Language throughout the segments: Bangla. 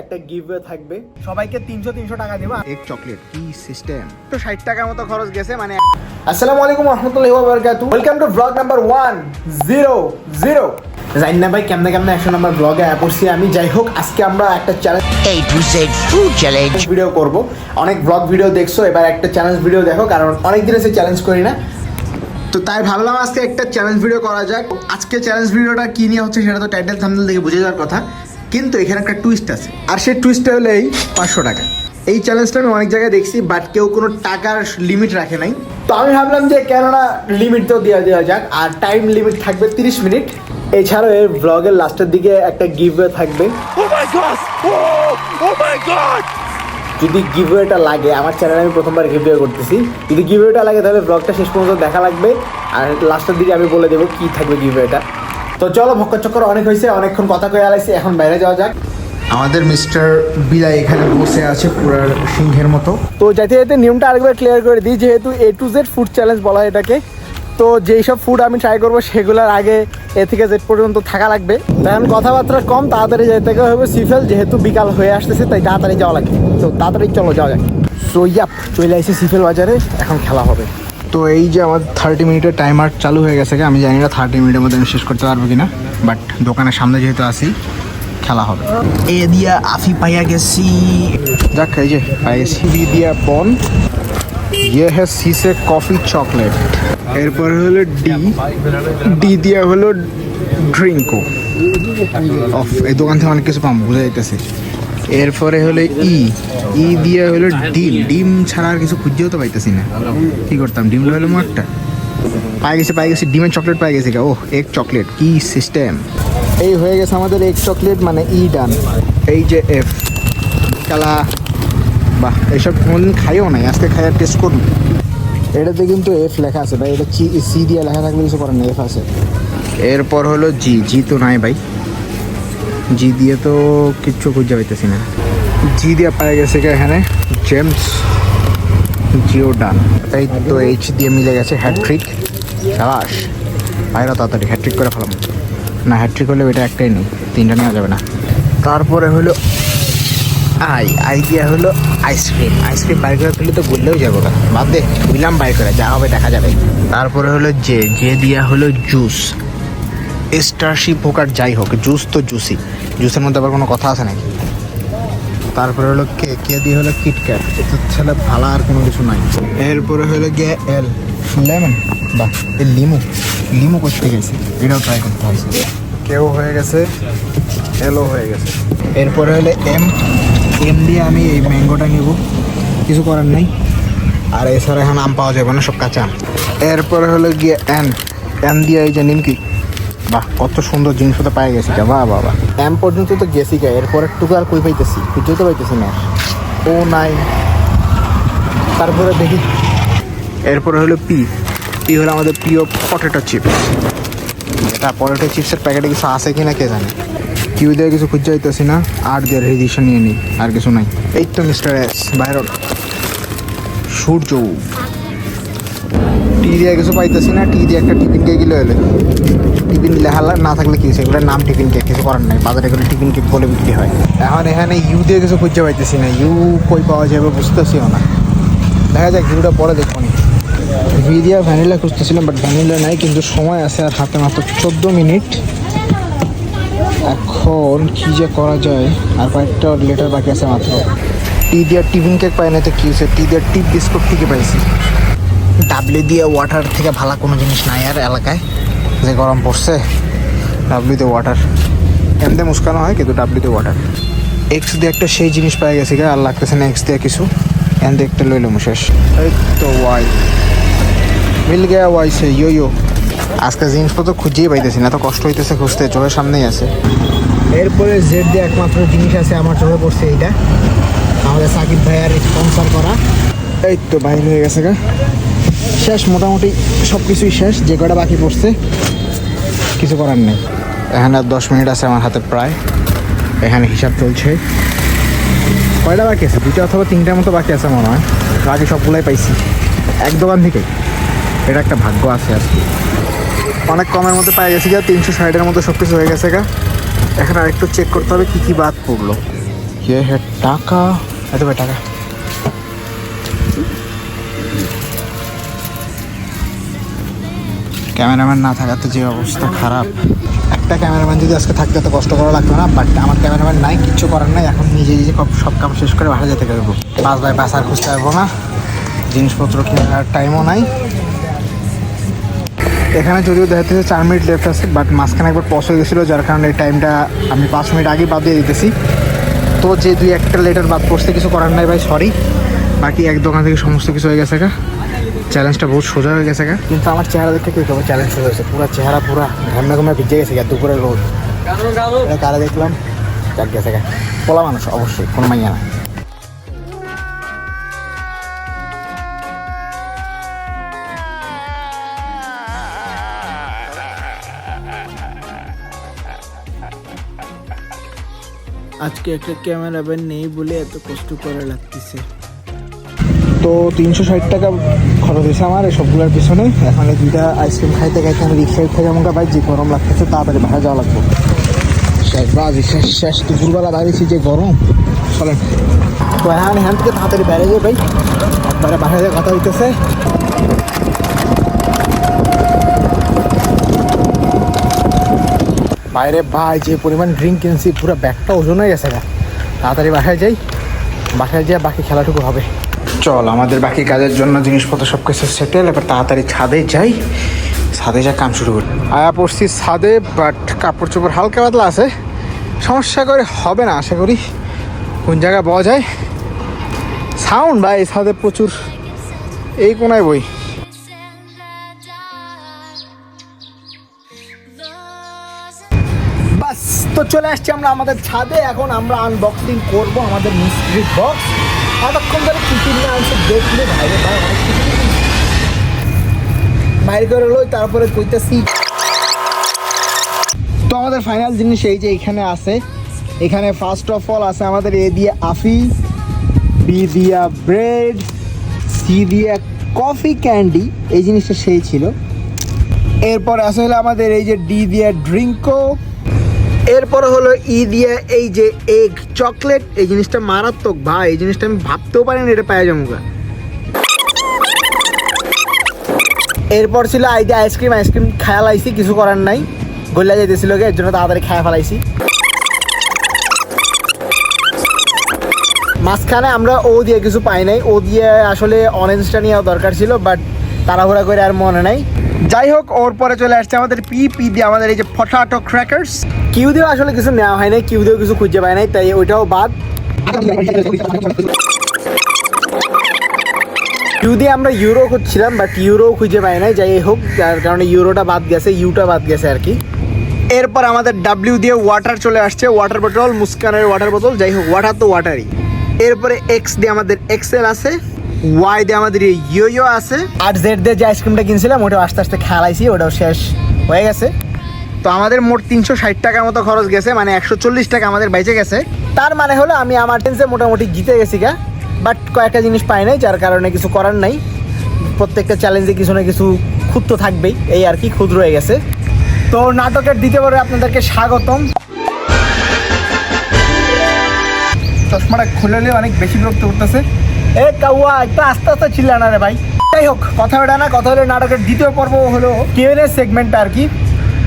একটা গিভওয়ে থাকবে। সবাইকে তিনশো তিনশো টাকা দেবো। এক চকলেট কি সিস্টেম তো ষাট টাকার মতো খরচ গেছে মানে আসসালামু আলাইকুম রহমতুল্লাহি ওয়া বারাকাতু welcome to vlog number one zero zero জানি না ভাই কেমনে কেমনে একশো নাম্বার ব্লগে পড়ছি আমি। যাই হোক আজকে আমরা একটা challenge Z food challenge. Video করব। অনেক ব্লগ ভিডিও দেখছ এবার একটা চ্যালেঞ্জ ভিডিও দেখো কারণ অনেক দিন এসে চ্যালেঞ্জ করি না। তো তাই ভাবলাম আজকে একটা চ্যালেঞ্জ ভিডিও করা যাক। আজকে চ্যালেঞ্জ ভিডিওটা কি নিয়ে হচ্ছে সেটা তো টাইটেল থাম্বনেল দেখে বুঝে যাওয়ার কথা। কিন্তু এখানে একটা টুইস্ট আছে। আর সেই টুইস্টটা হলো এই পাঁচশো টাকা। এই চ্যালেঞ্জটা আমি অনেক জায়গায় দেখছি বাট কেউ কোনো টাকার লিমিট রাখে নাই। তো আমি ভাবলাম যে কেননা লিমিট তো দেওয়া দেওয়া যাক আর টাইম লিমিট থাকবে তিরিশ মিনিট। এছাড়াও এর ব্লগের লাস্টের দিকে একটা গিভওয়ে থাকবে। যদি গিভওয়েটা লাগে আমার চ্যানেলে আমি প্রথমবার গিভওয়ে করতেছি। যদি গিভওয়েটা লাগে তাহলে ব্লগটা শেষ পর্যন্ত দেখা লাগবে। আর লাস্টের দিকে আমি বলে দেবো কি থাকবে গিভওয়েটা তো চলো ভক্কর চক্কর অনেক হয়েছে অনেকক্ষণ কথা কয়ে আলাইছি এখন বাইরে যাওয়া যাক। আমাদের মিস্টার বিলাই এখানে বসে আছে পুরার সিংহের মতো। তো যাইতে যাইতে নিয়মটা আরেকবার ক্লিয়ার করে দিই যেহেতু A to Z food challenge বলা হয় এটাকে তো যেই সব ফুড আমি ট্রাই করব সেগুলোর আগে এ থেকে জেড পর্যন্ত থাকা লাগবে। তাই কারণ কথাবার্তা কম তাড়াতাড়ি যেতে হবে সিফেল যেহেতু বিকাল হয়ে আসতেছে তাই তাড়াতাড়ি যাওয়া লাগে তো তাড়াতাড়ি চলো যাওয়া যাক। সো ইয়াপ চলে আসি সিফেল বাজারে এখন খেলা হবে। তো এই যে আমার থার্টি মিনিটের টাইমার চালু হয়ে গেছে আমি জানি না থার্টি মিনিটের মধ্যে আমি শেষ করতে পারব কিনা বাট দোকানের সামনে যেহেতু আসি খেলা হবে। এ দিয়া আফি পাইয়া গেছি। যাক এই যে পাই গেছি। ডি দিয়া বন ইয়ে হ্যাঁ সিসে কফি চকলেট। এরপর হলো ডি ডি দিয়া হলো ড্রিঙ্কো। অফ এই দোকান থেকে অনেক কিছু পাম বোঝা যাইতেছে। এরপরে হলো ই। ই দিয়ে হলো ডিম। ডিম ছাড়া আর কিছু খুঁজেও তো পাইতেছি না। কি করতাম? ডিম হলো একটা। পাই গেছে পাই গেছে। ডিমের চকলেট পাই গেছে ও এক চকলেট কি সিস্টেম এই হয়ে গেছে আমাদের এক চকলেট মানে ই ডান এই যে এফ কালা। বাহ এইসব কোনোদিন খাইও নাই। আজকে খাইয়ার টেস্ট করুন। এটাতে কিন্তু এফ লেখা আছে ভাই। এটা সি দিয়ে লেখা থাকলে কিছু করার নেই। এফ আছে। এরপর হলো জি জি তো নাই ভাই। জি দিয়ে তো কিচ্ছু খুঁজে পাইতেছি না। জি দিয়ে পাই গেছে এখানে? Gems G done. এই তো এইচ দিয়ে মিলে গেছে হ্যাট্রিক সাবাস। বাইরে তাড়াতাড়ি হ্যাট্রিক করে ফেলাম। না হ্যাট্রিক হলে এটা একটাই নেই। তিনটা নেওয়া যাবে না। তারপরে হলো আই আই দিয়া হলো আইসক্রিম আইসক্রিম বাইর করে ফেলে তো বললেও যাব না। বাদ দে দিলাম বাইর করে, যা হবে দেখা যাবে। তারপরে হলো জে জে দিয়া হলো জুস স্টারশিপ হোক আর যাই হোক জুস তো জুসি জুসের মধ্যে আবার কোনো কথা আছে নাকি? তারপরে হলো কে কে দিয়ে হলো কিটক্যাট এটা ছেলে ভালো আর কোনো কিছু নাই। এরপরে হলো গিয়ে এল লেমন? বাহ এই লিমু। লিমু করতে গেছে। এটাও ট্রাই করতে হয়েছে কেউ হয়ে গেছে এলও হয়ে গেছে। এরপরে হলো এম এম দিয়ে আমি এই ম্যাঙ্গোটা নেব। কিছু করার নেই। আর এছাড়া এখন আম পাওয়া যাবে না, সব কাঁচা আম। এরপরে হলো গিয়ে এন এন দিয়ে এই যে নিমকি। বাহ, কত সুন্দর জিনিসপত্র পাই গেছি বাহ বাহ এম পর্যন্ত তো গেছি গা, এরপর টুকু আর কই পাইতেছি? খুঁজে তো পাইতেছি না। ও নাই। তারপরে দেখি। এরপরে হলো পি পি হলো আমাদের প্রিয় পটেটো চিপস এটা পটেটো চিপসের প্যাকেটে কিছু আছে কিনা কে জানে? কিউ দিয়ে কিছু খুঁজে পাইতেছি না। আর দিয়ে রেডিশন নিয়ে নিই, আর কিছু নাই। এই তো মিস্টার এস বাইরে সূর্য। টি দিয়ে কিছু পাইতেছি না টি দিয়ে একটা টিফিন কেক গেলে হলে টিফিন লেখা না থাকলে কি সেগুলোর নাম টিফিন কেক, কিছু করার নাই। বাজারে গেলে টিফিন কেক বলে বিক্রি হয়। এখন এখানে ইউ দিয়ে কিছু খুঁজে পাইতেছি না। ইউ কই পাওয়া যাবে বুঝতেছিও না। দেখা যাক ইউটা পরে দেখো নি। ভি দিয়া ভ্যানিলা খুঁজতেছিলাম বাট ভ্যানিলা নাই, কিন্তু সময় আছে আর হাতে মাত্র চোদ্দ মিনিট। এখন কি যে করা যায়? আর কয়েকটা লেটার বাকি আছে মাত্র। টি দিয়ে টিফিন কেক পাই না তো কি হয়েছে? টি দিয়ে টিপ বিস্কুট থেকে পাইছি। ডাবলি দিয়ে ওয়াটার থেকে ভালো কোনো জিনিস নাই আর এলাকায়। যে গরম পড়ছে ডাবলিতে ওয়াটার এমনি মুস্কানো হয়, কিন্তু ডাবলিতে ওয়াটার এক্স দিয়ে একটা সেই জিনিস পাই গেছে গা, আর লাগতেছে না এক্স দিয়ে কিছু। এন দিয়ে একটা লইলাম শেষ। এই তো ওয়াই মিল গেয়া ওয়াই সে, ইয়ো ইয়ো। আজকে জিনিসপত্র খুঁজেই পাইতেছি না তো কষ্ট হইতেছে খুঁজতে, চোখের সামনেই আছে। এরপরে জেড দিয়ে একমাত্র জিনিস আছে, আমার চোখে পড়ছে এইটা। আমাদের সাকিব ভাইয়ার স্পন্সর করা। এই তো বাইর হয়ে গেছে গা। শেষ, মোটামুটি সব কিছুই শেষ, যে কটা বাকি পড়ছে, কিছু করার নেই। এখানে আর দশ মিনিট আছে আমার হাতে প্রায়। এখানে হিসাব চলছে। কয়টা বাকি আছে? দুটো অথবা তিনটার মতো বাকি আছে মনে হয়। বাকি সবগুলাই পাইছি। এক দোকান থেকে এটা একটা ভাগ্য আছে আর কি। অনেক কমের মধ্যে পাই গেছি গা। তিনশো ষাটের মতো সব কিছু হয়ে গেছে গা। এখন আরেকটু চেক করতে হবে কী কী বাদ পড়ল। ये হ্যাঁ টাকা। এত টাকা? ক্যামেরাম্যান না থাকাতে যে অবস্থা খারাপ। একটা ক্যামেরাম্যান যদি আজকে থাকতে এত কষ্ট করা লাগতো না বাট আমার ক্যামেরাম্যান নাই, কিচ্ছু করার নাই, এখন নিজে নিজে সব- কাম শেষ করে বাসা যেতে পারব। পাঁচ বাই বাস আর খুঁজতে পারব না। জিনিসপত্র কেনার টাইমও নাই। এখানে যদিও দেখাচ্ছে চার মিনিট লেফট আছে বাট মাঝখানে একবার পস হয়ে গেছিল, যার কারণে এই টাইমটা আমি পাঁচ মিনিট আগে বাদ দিয়ে দিতেছি। তো যে দুই একটা লেটার বাদ পড়তে কিছু করার নাই ভাই সরি বাকি এক দোকান থেকে সমস্ত কিছু হয়ে গেছে গা। চ্যালেঞ্জটা বহুত সোজা হয়ে গেছে গা। কিন্তু আমার চেহারা দেখে কি করব? চ্যালেঞ্জ হয়ে গেছে পুরো চেহারা পুরো ঘামে ঘামে ভিজে গেছে গা দুপুরে রোদ। কারা দেখলাম? যাক গেছে গা। পোলা মানুষ অবশ্যই কোনো মাইয়া না আজকে একটা ক্যামেরাম্যান নেই বলে এত কষ্ট করা লাগতেছে। তো তিনশো ষাট টাকা খরচ হয়েছে আমার এই সবগুলোর পিছনে। এখন এই দুইটা আইসক্রিম খাইতে খাইতে আমি রিক্সায় থেকে আমাকে ভাই যে গরম লাগতেছে তাড়াতাড়ি বাইরে যাওয়া লাগবে। শেষ বাজি শেষ শেষ। দুপুরবেলা দাঁড়িয়েছি যে গরম। চলেন। তো এখন এখান থেকে তাড়াতাড়ি বাইরে যাই ভাই। একবারে বাইরে কথা হইতেছে। বাইরে ভাই যে পরিমাণ ড্রিঙ্ক কিনছি পুরো ব্যাগটা ওজন হয়ে গেছে তাড়াতাড়ি বাসায় যাই। বাসায় যেয়ে বাকি খেলাটুকু হবে। চল, আমাদের বাকি কাজের জন্য জিনিসপত্র সব কিছু সেটেল এবার তাড়াতাড়ি ছাদে যাই। ছাদে যা কাম শুরু করি। আয়া পড়ছি ছাদে বাট কাপড় চোপড় হালকা পাতলা আছে। সমস্যা করে হবে না, আশা করি। কোন জায়গায় পাওয়া যায়? সাউন্ড ভাই, ছাদে প্রচুর। এই কোনায় বই। তো চলে আসছি আমরা আমাদের ছাদে। এখন আমরা আনবক্সিং করব আমাদের মিস্ট্রি বক্স এতক্ষণ ধরে কিছু না আছে দেখলে ভাই কিছু বাইরে করে লই, তারপরে কইতেছি। তো আমাদের ফাইনাল জিনিস এই যে এখানে আছে। এখানে ফার্স্ট অফ অল আছে আমাদের এ দিয়ে আফি, বি দিয়া ব্রেড সি দিয়া কফি ক্যান্ডি এই জিনিসটা সেই ছিল। এরপর আছে হলো আমাদের এই যে ডি দিয়া ড্রিঙ্কো এরপর হলো ই দিয়ে এই যে এগ চকলেট এই জিনিসটা মারাত্মক। ভাই, এই জিনিসটা আমি ভাবতেও পারিনি এটা পাওয়া যাব এরপর ছিল আই দিয়ে আইসক্রিম আইসক্রিম খায়া লাইছি, কিছু করার নাই। গল্লা যাইতেছিল গে, এর জন্য তাড়াতাড়ি খায়া ফেলাইছি। মাঝখানে আমরা ও দিয়ে কিছু পাই নাই। ও দিয়ে আসলে অরেঞ্জটা নেওয়া দরকার ছিল বাট তাড়াহুড়া করে আর মনে নাই। যাই হোক ওর পরে চলে আসছে আমাদের পি পি দিয়ে আমাদের এই যে ফটাটো ক্র্যাকার্স কিউ দিয়েও আসলে কিছু নেওয়া হয় নাই কিউ দিয়েও কিছু খুঁজে পায় নাই তাই ওইটাও বাদ। যদি আমরা ইউরো খুঁজছিলাম বাট ইউরো খুঁজে পাই নাই যাই হোক যার কারণে ইউরোটা বাদ গেছে ইউটা বাদ গেছে আর কি। এরপর আমাদের ডাব্লিউ দিয়ে ওয়াটার চলে আসছে ওয়াটার বোতল মুস্কানের ওয়াটার বোতল যাই হোক ওয়াটার তো ওয়াটারই এরপরে এক্স দিয়ে আমাদের এক্সেল আছে। ওয়াই দিয়ে আমাদের ইয়ো ইয়ো আছে। আর জেড দিয়ে যে আইসক্রিমটা কিনছিলাম ওটা আস্তে আস্তে খেলাইছি ওটাও শেষ হয়ে গেছে। তো আমাদের মোট তিনশো ষাট টাকার মতো খরচ গেছে মানে একশো চল্লিশ টাকা আমাদের বেঁচে গেছে। তার মানে হলো আমি আমার টেন্সে মোটামুটি জিতে গেছি গা বাট কয়েকটা জিনিস পাই নাই যার কারণে কিছু করার নাই। প্রত্যেকটা চ্যালেঞ্জে কিছু না কিছু ক্ষুদ্র থাকবেই এই আর কি ক্ষুদ্র হয়ে গেছে। তো নাটকের দ্বিতীয় পর্বে আপনাদেরকে স্বাগতম। চশমাটা খুলে অনেক বেশি বিরক্ত করতেছে। এ কাউয়া, একটু আস্তে আস্তে ছিল না রে ভাই। যাই হোক, কথা ওটা না, কথা হলো নাটকের দ্বিতীয় পর্ব হলো কিউএনএ সেগমেন্টটা আর কি।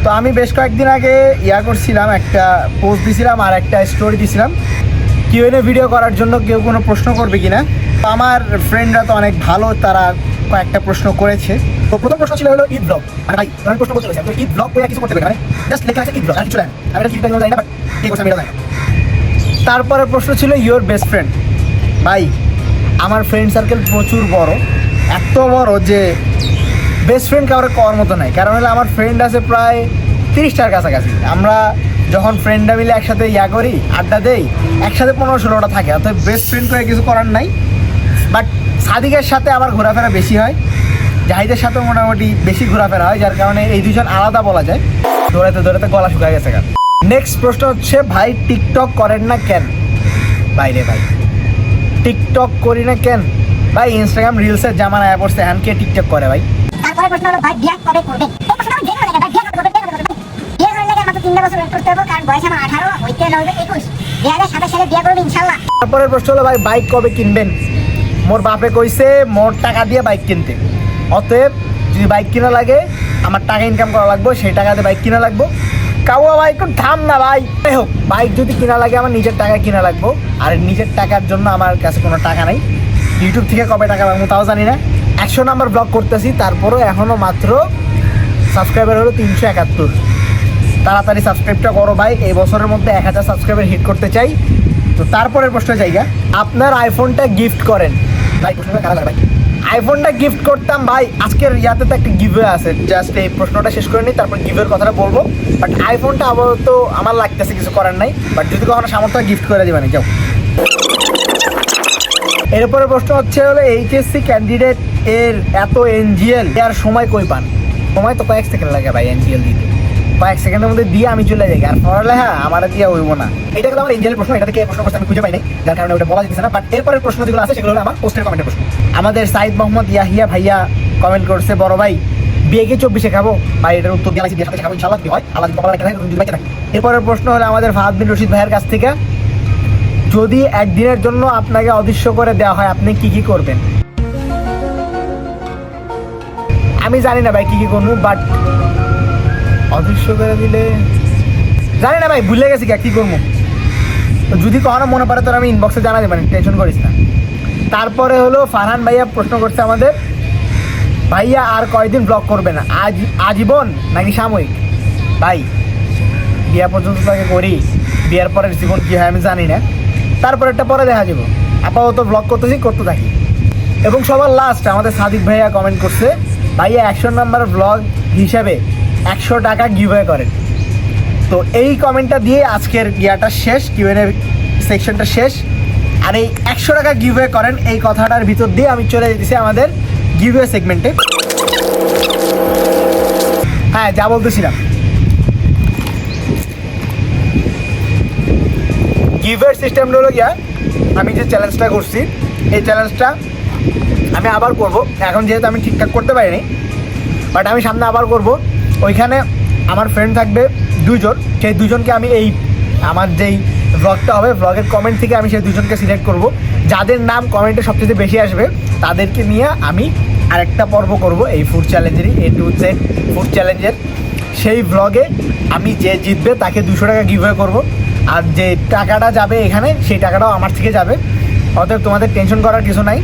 তো আমি বেশ কয়েকদিন আগে ইয়া করছিলাম, একটা পোস্ট দিছিলাম আর একটা স্টোরি দিছিলাম। কিউএনএ ভিডিও করার জন্য কেউ কোনো প্রশ্ন করবে কিনা? তো আমার ফ্রেন্ডরা তো অনেক ভালো, তারা কয়েকটা প্রশ্ন করেছে। তো প্রথম প্রশ্ন ছিল হলো ঈদ ব্লগ মানে ভাই, আমি প্রশ্ন করতে চাইছি ঈদ ব্লগ করে কিছু করতে পারবে জাস্ট লেখা আছে ঈদ ব্লগ আর কিছু না আমি এটা কি জানি না বাট কে করছে আমি এটা জানি। তারপরে প্রশ্ন ছিল ইওর বেস্ট ফ্রেন্ড ভাই আমার ফ্রেন্ড সার্কেল প্রচুর বড়। এত বড় যে বেস্ট ফ্রেন্ড করার মতো নাই। কারণ হলে আমার ফ্রেন্ড আছে প্রায় তিরিশটার কাছাকাছি। আমরা যখন ফ্রেন্ডরা মিলে একসাথে ইয়া করি, আড্ডা দেই, একসাথে পনেরো ষোলোটা থাকে। অর্থাৎ বেস্ট ফ্রেন্ড করে কিছু করার নাই। বাট সাদিকের সাথে আবার ঘোরাফেরা বেশি হয়। জাহিদের সাথে মোটামুটি বেশি ঘোরাফেরা হয়, যার কারণে এই দুজন আলাদা বলা যায়। দৌড়াতে দৌড়াতে গলা শুকায় গেছে নেক্সট প্রশ্ন হচ্ছে, ভাই টিকটক করেন না কেন? বাইরে, ভাই। টিকটক করি না কেন? ভাই ইনস্টাগ্রাম রিলসের জামানা আয়া পড়ছে এখন কে টিকটক করে ভাই। তারপরে প্রশ্ন হলো ভাই বিয়া কবে বিয়া তিনটা বছর ওয়েট করতে হবে কারণ বয়স আমার আঠারো হইতে হইবে একুশ। দুই হাজার সাতাশ সালে বিয়ে করব ইনশাল্লাহ। তারপরের প্রশ্ন হলো ভাই বাইক কবে কিনবেন? মোর বাপে কইছে মোর টাকা দিয়ে বাইক কিনতে। অতএব যদি বাইক কিনা লাগে আমার টাকা ইনকাম করা লাগবে সেই টাকা দিয়ে বাইক কিনা লাগবো। কাউয়া ভাই একটু থাম না ভাই। যাই হোক বাইক যদি কিনা লাগে, আমার নিজের টাকায় কিনা লাগবো। আর নিজের টাকার জন্য আমার কাছে কোনো টাকা নাই। ইউটিউব থেকে কবে টাকা পাবো তাও জানি না। একশো নাম্বার ব্লগ করতেছি, তারপরও এখনও মাত্র সাবস্ক্রাইবার হলো তিনশো একাত্তর। তাড়াতাড়ি সাবস্ক্রাইবটা করো ভাই, এই বছরের মধ্যে এক হাজার সাবস্ক্রাইবার হিট করতে চাই। তো তারপরের প্রশ্ন জায়গা, আপনার আইফোনটা গিফট করেন। ভাই, প্রশ্নটা কারা ভাই? আইফোনটা গিফট করতাম ভাই। আজকের ইয়াতে তো একটা গিভওয়ে আছে। জাস্ট এই প্রশ্নটা শেষ করে নিই তারপর গিভের কথাটা বলব। বাট আইফোনটা আপাতত আমার লাগতেছে, কিছু করার নাই। বাট যদি কখনো সামর্থ্য গিফট করে দিবেন, যাও। এরপরে প্রশ্ন হচ্ছে হলো এইচএসসি ক্যান্ডিডেট এর এত এনজিএল এর সময় কই পান? সময় তো কয়েক সেকেন্ড লাগে ভাই এনজিএল দিতে। কয়েক সেকেন্ডের মধ্যে দিয়ে আমি চলে যাই। আর পড়ালেখা আমার দিয়ে হইব না। এটা কিন্তু আমার এনজিএল প্রশ্ন, এটা থেকে প্রশ্ন আমি খুঁজে পাই নাই যার কারণে ওটা বলা যেতেছে না। বাট এরপরের প্রশ্ন যেগুলো আছে, সেগুলো হলো আমার পোস্টের কমেন্টের প্রশ্ন। আমাদের সাইদ মোহাম্মদ ইয়াহিয়া ভাইয়া কমেন্ট করছে, বড় ভাই, বিয়ে কি চব্বিশে খাব? ভাই, এটার উত্তর দিয়ে সাথে খাব ইনশাল্লাহ কি হয়। বাইকে এরপরের প্রশ্ন হলো আমাদের ফাহাদ বিন রশিদ ভাইয়ের কাছ থেকে, যদি একদিনের জন্য আপনাকে অদৃশ্য করে দেওয়া হয়, আপনি কি কি করবেন? আমি জানি না ভাই কি কি করব বাট অদৃশ্য করে দিলে? জানি না ভাই, ভুলে গেছি কি করব? তো যদি কখনো মনে পড়ে, তোর আমি ইনবক্সে জানা দেবেন টেনশন করিস না। তারপরে হলো, ফারহান ভাইয়া প্রশ্ন করছে আমাদের, ভাইয়া আর কয়দিন ব্লগ করবে না? আজ, আজীবন নাকি সাময়িক? ভাই, বিয়া পর্যন্ত তাকে করি, বিয়ার পরের জীবন কী হয় আমি জানি না। তারপর একটা পরে দেখা যাব। আপাতত ব্লগ করতেছি, করতে থাকি। এবং সবার লাস্ট আমাদের সাদিক ভাইয়া কমেন্ট করছে, ভাইয়া একশো নাম্বার ব্লগ হিসাবে একশো টাকা গিভওয়ে করেন। তো এই কমেন্টটা দিয়ে আজকের ইয়াটা শেষ কিউএনএ সেকশনটা শেষ। আর এই একশো টাকা গিভওয়ে করেন, এই কথাটার ভিতর দিয়ে আমি চলে যেতেছি আমাদের গিভওয়ে সেগমেন্টে হ্যাঁ যা বলতেছিলাম। গিভের সিস্টেমটা হলো গিয়া, আমি যে চ্যালেঞ্জটা করছি, এই চ্যালেঞ্জটা আমি আবার করব। এখন যেহেতু আমি ঠিকঠাক করতে পারিনি বাট আমি সামনে আবার করব। ওইখানে আমার ফ্রেন্ড থাকবে দুজন সেই দুজনকে আমি এই আমার যেই ব্লগটা হবে ব্লগের কমেন্ট থেকে আমি সেই দুজনকে সিলেক্ট করব। যাদের নাম কমেন্টে সবচেয়ে বেশি আসবে, তাদেরকে নিয়ে আমি আরেকটা পর্ব করব এই ফুড চ্যালেঞ্জেরই এ টু জেড ফুড চ্যালেঞ্জের সেই ব্লগে আমি যে জিতবে তাকে দুশো টাকা গিভওয়ে করব। আর যে টাকাটা যাবে এখানে, সেই টাকাটাও আমার থেকে যাবে। অতএব তোমাদের টেনশন করার কিছু নাই।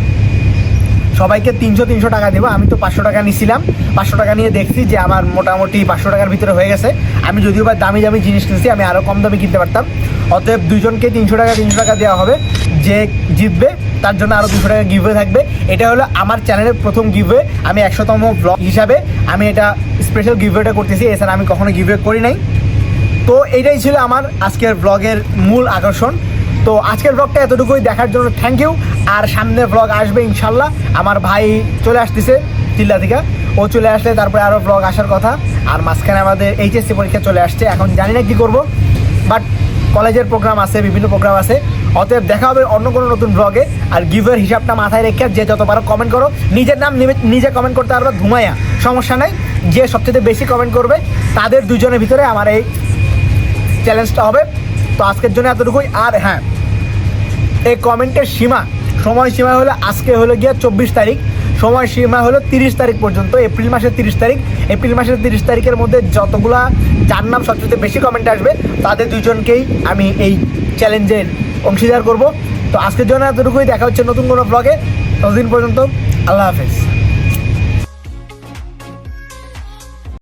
সবাইকে তিনশো তিনশো টাকা দেবো। আমি তো পাঁচশো টাকা নিয়েছিলাম পাঁচশো টাকা নিয়ে দেখছি যে আমার মোটামুটি পাঁচশো টাকার ভিতরে হয়ে গেছে। আমি যদিও বা দামি দামি জিনিস কিনছি, আমি আরও কম দামে কিনতে পারতাম। অতএব দুজনকে তিনশো টাকা তিনশো টাকা দেওয়া হবে। যে জিতবে, তার জন্য আরও দুশো টাকা গিভওয়ে থাকবে। এটা হলো আমার চ্যানেলের প্রথম গিভওয়ে আমি একশোতম ব্লগ হিসাবে আমি এটা স্পেশাল গিভওয়েটা করতেছি। এছাড়া আমি কখনো গিভওয়ে করি নাই। তো এটাই ছিল আমার আজকের ব্লগের মূল আকর্ষণ। তো আজকের ব্লগটা এতটুকুই। দেখার জন্য থ্যাংক ইউ আর সামনে ব্লগ আসবে ইনশাল্লাহ। আমার ভাই চলে আসতেছে চিল্লা থেকে ও চলে আসলে তারপরে আরও ব্লগ আসার কথা। আর মাঝখানে আমাদের এইচএসসি পরীক্ষা চলে আসছে। এখন জানি না কী করব। বাট কলেজের প্রোগ্রাম আছে, বিভিন্ন প্রোগ্রাম আছে। অতএব দেখা হবে অন্য কোনো নতুন ব্লগে আর গিভের হিসাবটা মাথায় রেখে যে যত পারো কমেন্ট করো। নিজের নাম নিজে কমেন্ট করতে পারবে ধুমাইয়া। সমস্যা নাই। যে সবচেয়ে বেশি কমেন্ট করবে, তাদের দুজনের ভিতরে আমার এই চ্যালেঞ্জটা হবে। তো আজকের জন্য এতটুকুই। আর হ্যাঁ এই কমেন্টের সীমা সময় সীমা হলো আজকে হলো গিয়া চব্বিশ তারিখ। সময়সীমা হলো তিরিশ তারিখ পর্যন্ত, এপ্রিল মাসের তিরিশ তারিখ। এপ্রিল মাসের তিরিশ তারিখের মধ্যে যতগুলা যার নাম সবচেয়ে বেশি কমেন্ট আসবে, তাদের দুজনকেই আমি এই চ্যালেঞ্জের অংশীদার করব। তো আজকের জন্য এতটুকুই, দেখা হচ্ছে নতুন কোনো ব্লগে ততদিন পর্যন্ত আল্লাহ হাফেজ।